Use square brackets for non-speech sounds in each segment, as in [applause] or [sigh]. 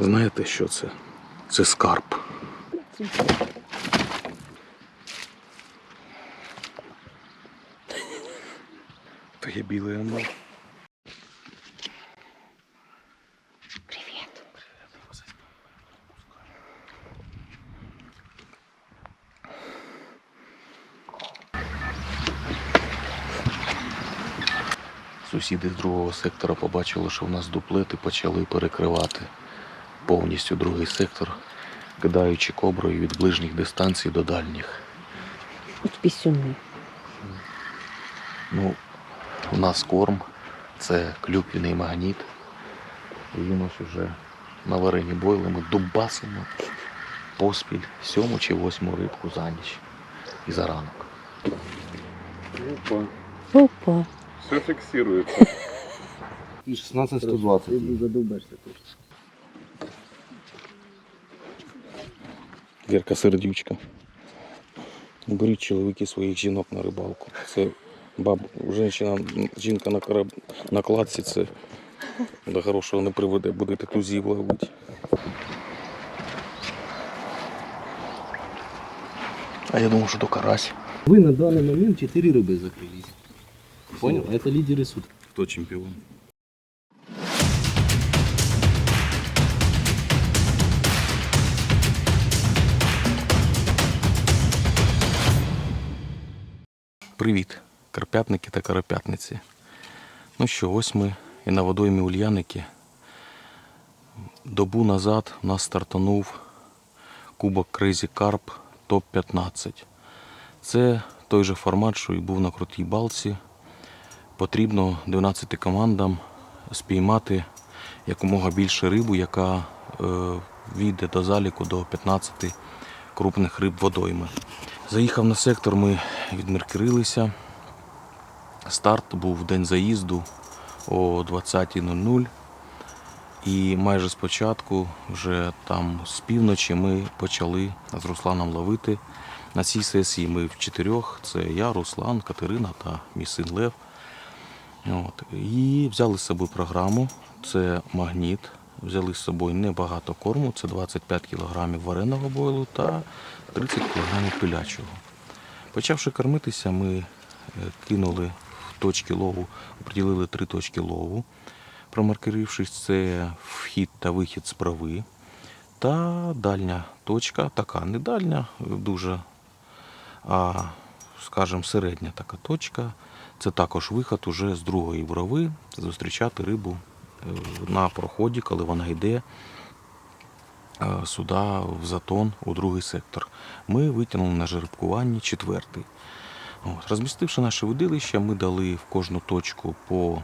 Знаєте, що це? Це скарб. Та є білий амбал. Сусіди з другого сектора побачили, що в нас дуплети почали перекривати повністю другий сектор, кидаючи коброю від ближніх дистанцій до дальніх. От пісюни. Ну, у нас корм це клюквіний магніт. І він ось уже на варені бойли ми дубасимо поспіль сьому чи восьму рибку за ніч і за ранок. Опа, Опа. все фиксируется. 16 120. задумаешься точно. Вірка сердючка. Беріть чоловіки своїх жінок на рибалку. Це баб, жінка, жінка на, кораб, на кладці це до хорошого не приведе, будете тузів ловити. А я думав, що то карась. Вы на данный момент 4 рыбы закрылись. Понял? Это лидеры суток. Хто чемпіон? Привіт, карпятники та карапятниці. Ну що, ось ми і на водоймі Ульяники. Добу назад у нас стартанув Кубок Crazy Carp топ-15. Це той же формат, що і був на крутій балці потрібно 12 командам спіймати якомога більше рибу, яка е, війде до заліку до 15 крупних риб водойми. Заїхав на сектор, ми відміркрилися. Старт був день заїзду о 20.00. І майже спочатку, вже там з півночі, ми почали з Русланом ловити. На цій сесії ми в чотирьох: це я, Руслан, Катерина та мій син Лев. От. І взяли з собою програму. Це магніт. Взяли з собою небагато корму, це 25 кг вареного бойлу та 30 кг пилячого. Почавши кормитися, ми е, кинули точки лову, оприділили три точки лову, промаркерившись, це вхід та вихід з прави. Та дальня точка, така не дальня, дуже, а, скажімо, середня така точка. Це також виход уже з другої брови, зустрічати рибу е, на проході, коли вона йде е, сюди в затон у другий сектор. Ми витягнули на жеребкуванні четвертий. От. Розмістивши наше видилище, ми дали в кожну точку по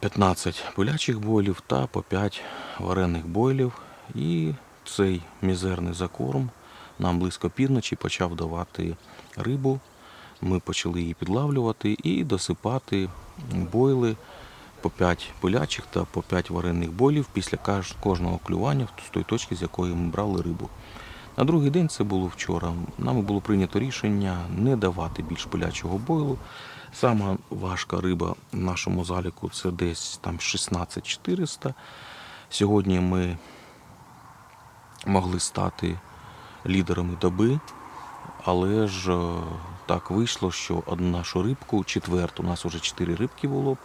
15 пилячих бойлів та по 5 варених бойлів. І цей мізерний закорм нам близько півночі почав давати рибу. Ми почали її підлавлювати і досипати бойли по 5 пилячих та по 5 варених бойлів після кожного клювання з тої точки, з якої ми брали рибу. На другий день це було вчора. Нами було прийнято рішення не давати більш пилячого бойлу. Сама важка риба в нашому заліку це десь там 16400. Сьогодні ми могли стати лідерами доби, але ж е, так вийшло, що одну нашу рибку, четверту, у нас вже 4 рибки було б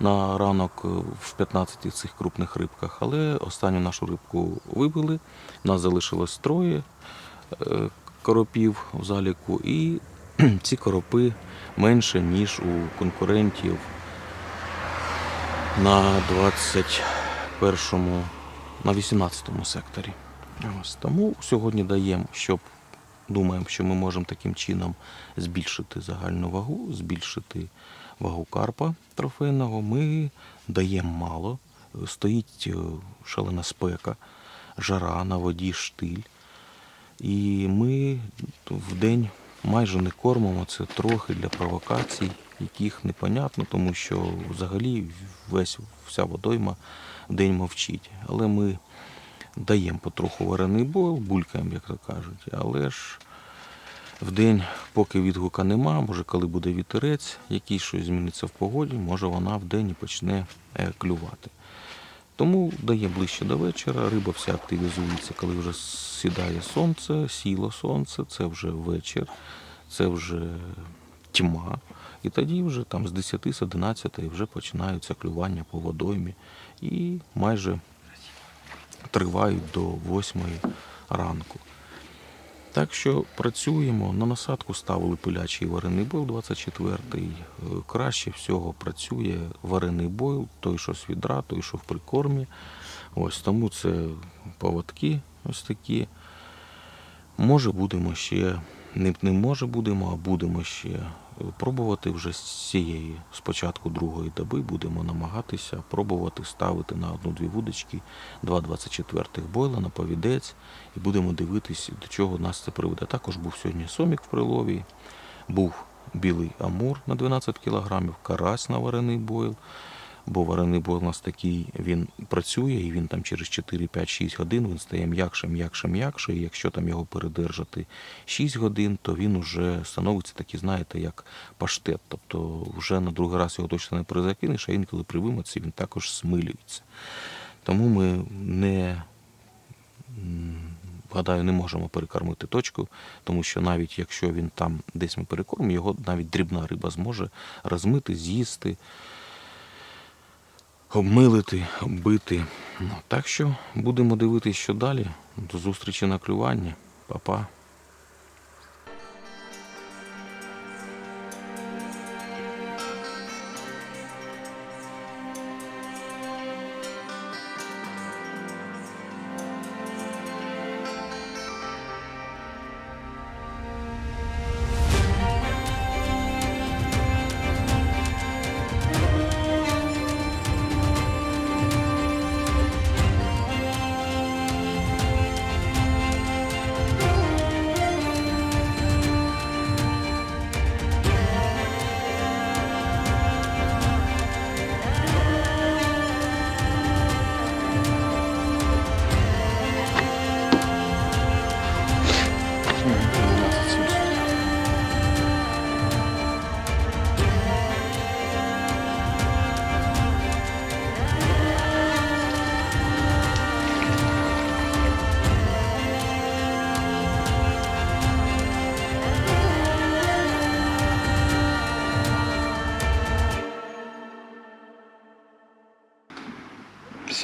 на ранок е, в 15 цих крупних рибках, але останню нашу рибку вибили. Нас залишилось троє е, коропів в заліку, і [clears throat] ці коропи менше, ніж у конкурентів на 21-му, на 18-му секторі. Ось тому сьогодні даємо, щоб думаємо, що ми можемо таким чином збільшити загальну вагу, збільшити вагу карпа трофейного. Ми даємо мало. Стоїть е, шалена спека, жара на воді, штиль. І ми в день майже не кормимо це трохи для провокацій, яких непонятно, тому що взагалі весь вся водойма в день мовчить. Але ми даємо потроху варений бойл, булькаємо, як то кажуть. Але ж в день, поки відгука нема, може, коли буде вітерець, який щось зміниться в погоді, може вона в день і почне е, клювати. Тому дає ближче до вечора, риба вся активізується, коли вже сідає сонце, сіло сонце, це вже вечір, це вже тьма. І тоді вже там з 10 з 11 вже починаються клювання по водоймі і майже тривають до 8 ранку. Так що працюємо. На насадку ставили пилячий варений бойл 24-й. Е, Краще всього працює варений бойл, той, що з відра, той, що в прикормі. Ось тому це поводки ось такі. Може, будемо ще, не, не може будемо, а будемо ще пробувати вже з цієї, спочатку другої доби, будемо намагатися пробувати ставити на одну-дві вудочки 2,24 бойла на повідець і будемо дивитися, до чого нас це приведе. Також був сьогодні сомік в прилові, був білий амур на 12 кг, карась на варений бойл. Бо варений нас такий, він працює, і він там через 4, 5, 6 годин він стає м'якше, м'якше, м'якше. І якщо там його передержати 6 годин, то він уже становиться такий, знаєте, як паштет. Тобто вже на другий раз його точно не перезакинеш, а інколи при вимоці він також смилюється. Тому ми не гадаю, не можемо перекормити точку, тому що навіть якщо він там десь ми перекормимо, його навіть дрібна риба зможе розмити, з'їсти обмилити, оббити. Ну, так що будемо дивитися, що далі. До зустрічі на клюванні. Па-па.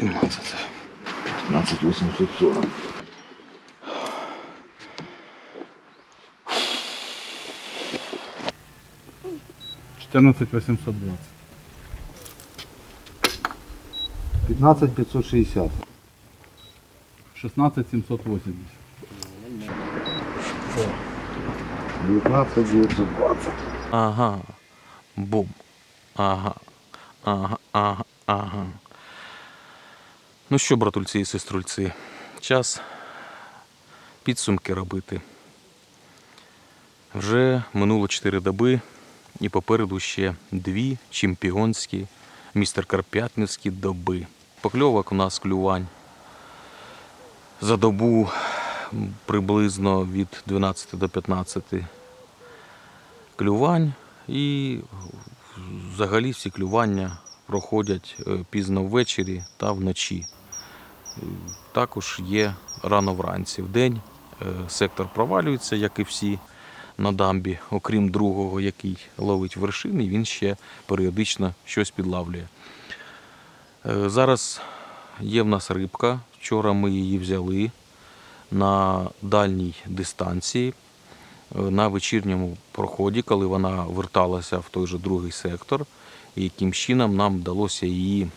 Сімнадцяте. 15 840. Четырнадцать восемьсот двадцать. 15 560. Шестнадцать семьсот восемьдесят. 19 920. Ага. Бум. Ага. Ага. Ага. Ага. Ну що, братульці і сеструльці, час підсумки робити. Вже минуло 4 доби, і попереду ще дві чемпіонські містер Карп'ятницькі доби. Покльовок у нас клювань за добу приблизно від 12 до 15 клювань, і взагалі всі клювання проходять е, пізно ввечері та вночі. Також є рано вранці. В день е, сектор провалюється, як і всі на дамбі, окрім другого, який ловить вершини, він ще періодично щось підлавлює. Е, Зараз є в нас рибка. Вчора ми її взяли на дальній дистанції е, на вечірньому проході, коли вона верталася в той же другий сектор, і яким чином нам вдалося її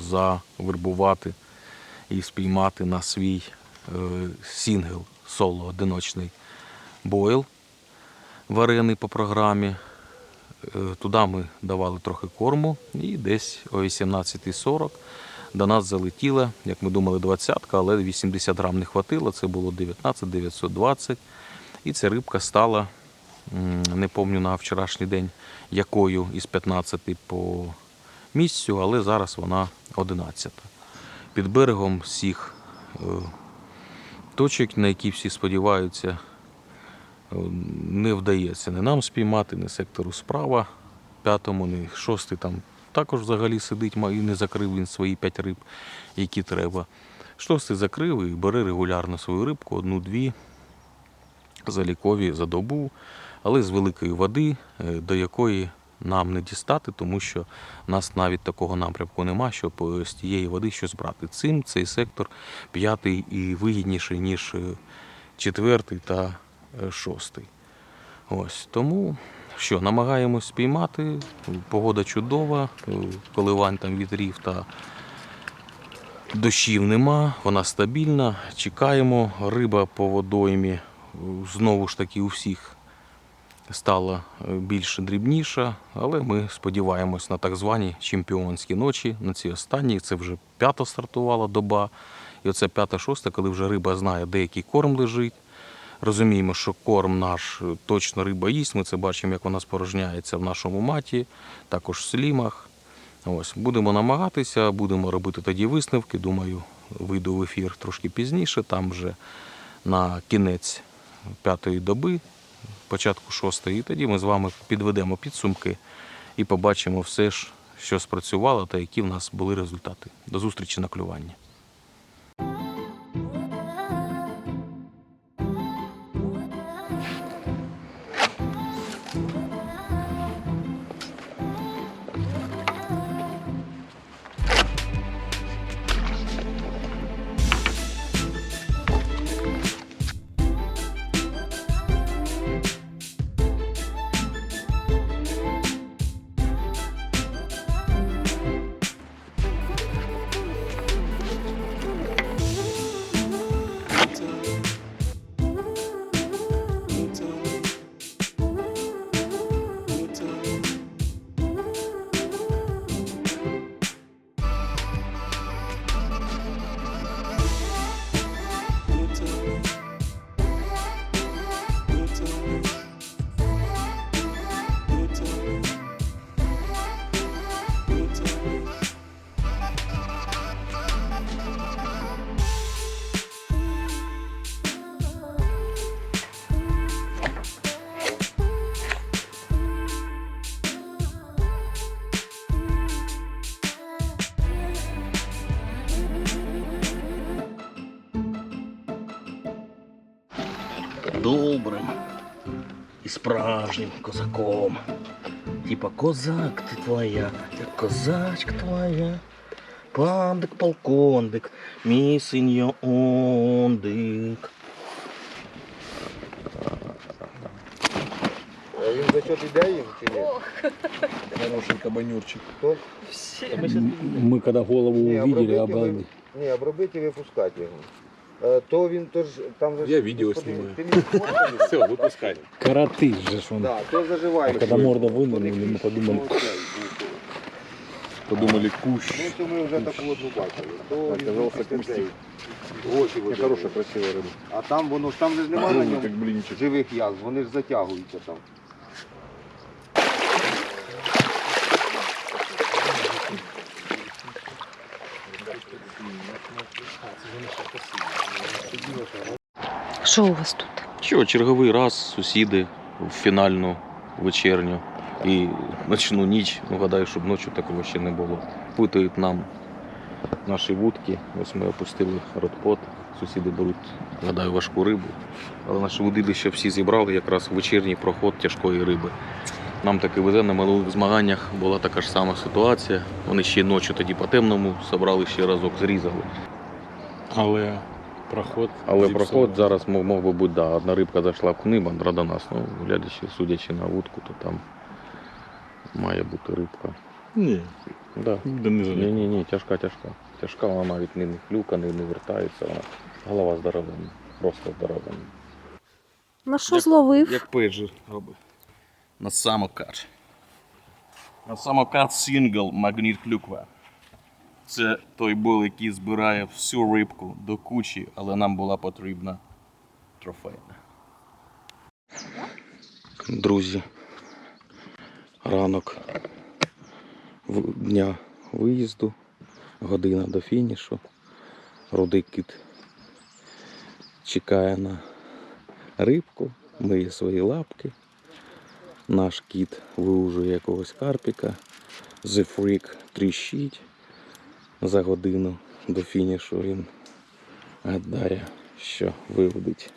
завербувати і спіймати на свій е, сінгл соло одиночний бойл, варений по програмі. Е, Туди ми давали трохи корму і десь о 18.40 до нас залетіла, як ми думали, двадцятка, але 80 грам не хватило, це було 19 920. І ця рибка стала, не пам'ятаю на вчорашній день, якою із 15 по місцю, але зараз вона 11. Під берегом всіх е, точок, на які всі сподіваються, е, не вдається не нам спіймати, не сектору справа, п'ятому, не шостий там також взагалі сидить і не закрив він свої 5 риб, які треба. Шостий закрив і бере регулярно свою рибку, одну-дві залікові за добу, але з великої води, е, до якої нам не дістати, тому що в нас навіть такого напрямку нема, щоб е, з тієї води щось брати. Цим цей сектор п'ятий і вигідніший, ніж е, четвертий та е, шостий. Ось тому що намагаємось спіймати. Погода чудова, коливань там вітрів та дощів нема, вона стабільна. Чекаємо. Риба по водоймі знову ж таки у всіх стала е, більш дрібніша, але ми сподіваємось на так звані чемпіонські ночі. На ці останні це вже п'ята стартувала доба. І оце п'ята-шоста, коли вже риба знає, де який корм лежить. Розуміємо, що корм наш е, точно риба їсть. Ми це бачимо, як вона спорожняється в нашому маті, також в слімах. Ось, будемо намагатися, будемо робити тоді висновки. Думаю, вийду в ефір трошки пізніше, там вже на кінець п'ятої доби, початку шостої, і тоді ми з вами підведемо підсумки і побачимо все ж, що спрацювало та які в нас були результати. До зустрічі на клюванні. справжнім козаком. Типа козак ти твоя, як козачка твоя, пандик полкондик, мій синьондик. А він за що іде їм чи ні? Хороший кабанюрчик. То, Мы когда голову ні, увидели, обробити, обалдели. ви- ні, обробити і випускати його. Е, То він то ж там же Я ж- відео господи, знімаю. ти мені фото [laughs] Все, выпускай. Караты же ж он. Да, то заживає. Когда морда вынули, мы подумали, Подумали, кущ. Ну, то ми вже таку одну бачили. То він Оказався після кустик. цей. Очі Хорошая, хороша. красивая рыба. А там воно ж там же ж немає на Огромный, ньому как блинчик. живих язв, вони ж затягуються там. Що у вас тут? Що, черговий раз сусіди в фінальну вечерню і ночну ніч, ну гадаю, щоб ночі такого ще не було. Питують нам наші вудки. Ось ми опустили родпот. Сусіди беруть, гадаю, важку рибу. Але наше водилище всі зібрали якраз вечірній проход тяжкої риби. Нам таки везе на минулих змаганнях була така ж сама ситуація. Вони ще ночі тоді по темному собрали ще разок, зрізали. Але проход. Але проход зараз мог, мог би бути, да, одна рибка зайшла в книба до нас. Ну, глядячи, судячи на вудку, то там має бути рибка. Ні, Да. да не Ні, ні, ні, тяжка, тяжка. Тяжка, вона навіть не хлюка, не, не вертається. Вона. Голова здоровенна, просто здоровенна. На що зловив? Як пейджер робить. На самокат. На самокат сингл магніт клюква. Це той бол, який збирає всю рибку до кучі, але нам була потрібна трофейна. Друзі, ранок дня виїзду, година до фінішу. Рудий кіт чекає на рибку, миє свої лапки. Наш кіт виужує якогось карпіка, The Freak тріщить за годину до фінішу. Він гадає, що виводить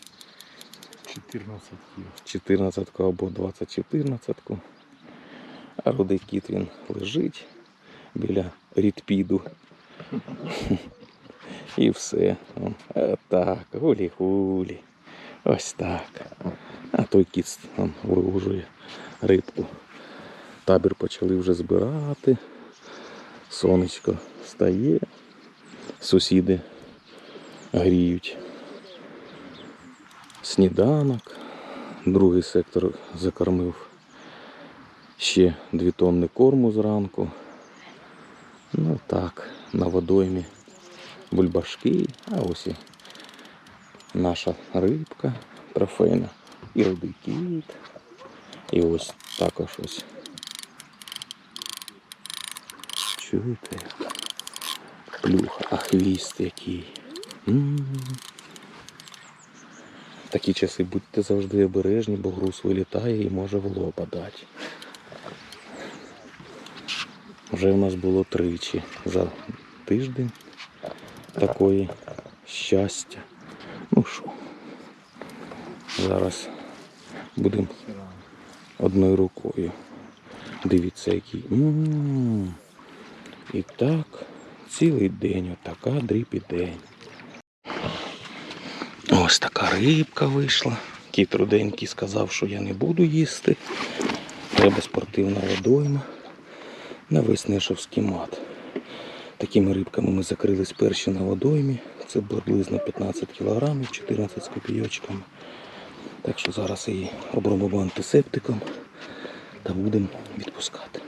14 кіл. 14 або 20-14. А рудий кіт він лежить біля рідпіду. І все. Он, Так, гулі-гулі. Ось так. А той кіт он, виужує рибку. Табір почали вже збирати. Сонечко стає. Сусіди гріють сніданок. Другий сектор закормив ще дві тонни корму зранку. Ну так, на водоймі бульбашки, а ось і наша рибка трофейна, і рудий кіт. І ось також ось. Чуєте? Плюха, а хвіст який. М. Такі часи будьте завжди обережні, бо груз вилітає і може в лоба дати. Вже в нас було тричі за тиждень такої щастя. Ну що, зараз будемо одною рукою. Дивіться, який. М. І так, цілий день, отака дріб день. Ось така рибка вийшла. Кіт руденький сказав, що я не буду їсти. Треба спортивна водойма на виснешовський мат. Такими рибками ми закрились перші на водоймі. Це приблизно 15 кг, 14 з копійочками. Так що зараз її обробимо антисептиком та будемо відпускати.